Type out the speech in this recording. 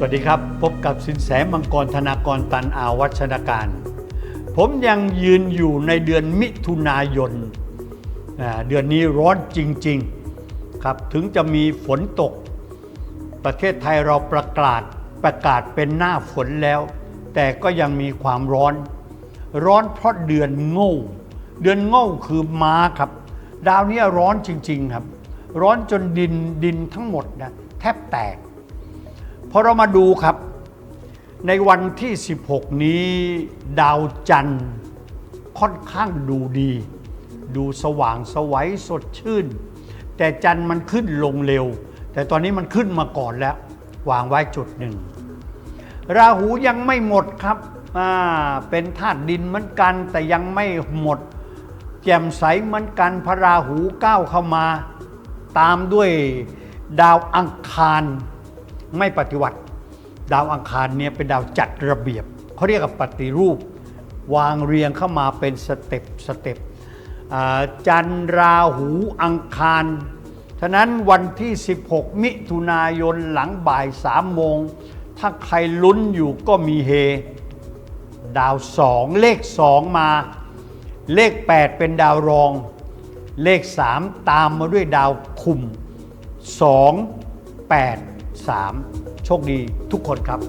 สวัสดีครับ พบกับสินแสมังกรธนากรตันอาวัชนาการ ผมยังยืนอยู่ในเดือนมิถุนายน เดือนนี้ร้อนจริง ๆ ครับ ถึงจะมีฝนตก ประเทศไทยเราประกาศประกาศเป็นหน้าฝนแล้ว แต่ก็ยังมีความร้อน ร้อนเพราะเดือนโง่ เดือนโง่คือม้าครับ ดาวนี้ร้อนจริง ๆ ครับ ร้อนจนดินดินทั้งหมดนะแทบแตก พอเรามาดูครับ ในวันที่ 16 นี้ดาวจันทร์ค่อนข้างดูดี ดูสว่างสวัยสดชื่น แต่จันทร์มันขึ้นลงเร็ว แต่ตอนนี้มันขึ้นมาก่อนแล้ว วางไว้จุดหนึ่ง ราหูยังไม่หมดครับเป็นธาตุดินเหมือนกัน แต่ยังไม่หมด แจ่มใสเหมือนกันพระราหูก้าวเข้ามา ตามด้วยดาวอังคาร ไม่ปฏิวัติ ดาวอังคารเนี่ยเป็นดาวจัดระเบียบเขาเรียกว่าปฏิรูป วางเรียงเข้ามาเป็นสเต็ปสเต็ปจันราหูอังคารฉะนั้นวันที่ 16 มิถุนายนหลังบ่าย3โมง ถ้าใครลุ้นอยู่ก็มีเฮ ดาวสองเลขสองมา เลข 8 เป็นดาวรอง เลข 3 ตามมาด้วยดาวคุม 2 8 3 โชคดีทุกคนครับ